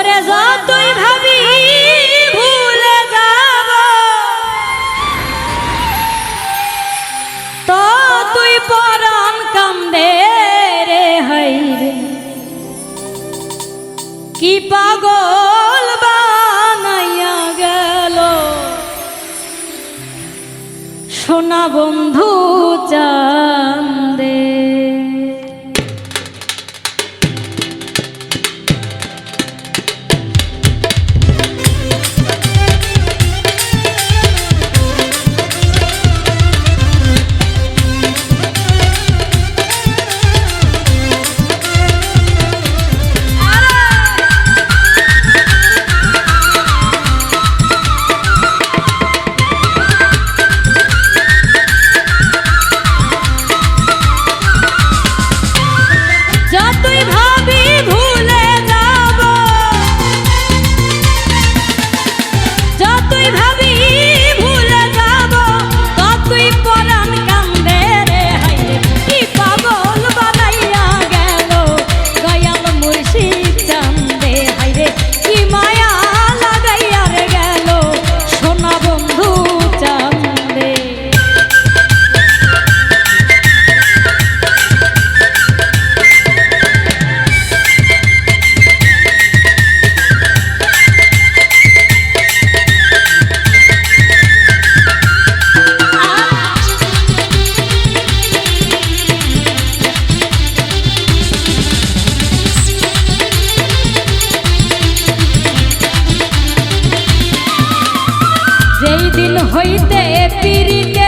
ওরে যতই ভাবি ভুলে যাব। তো তুই পরাণ কান্দে রে হাই রে। কি পাগল বানাইয়া গেল। সোনা বন্ধু চান্দে। হইতে পিরিত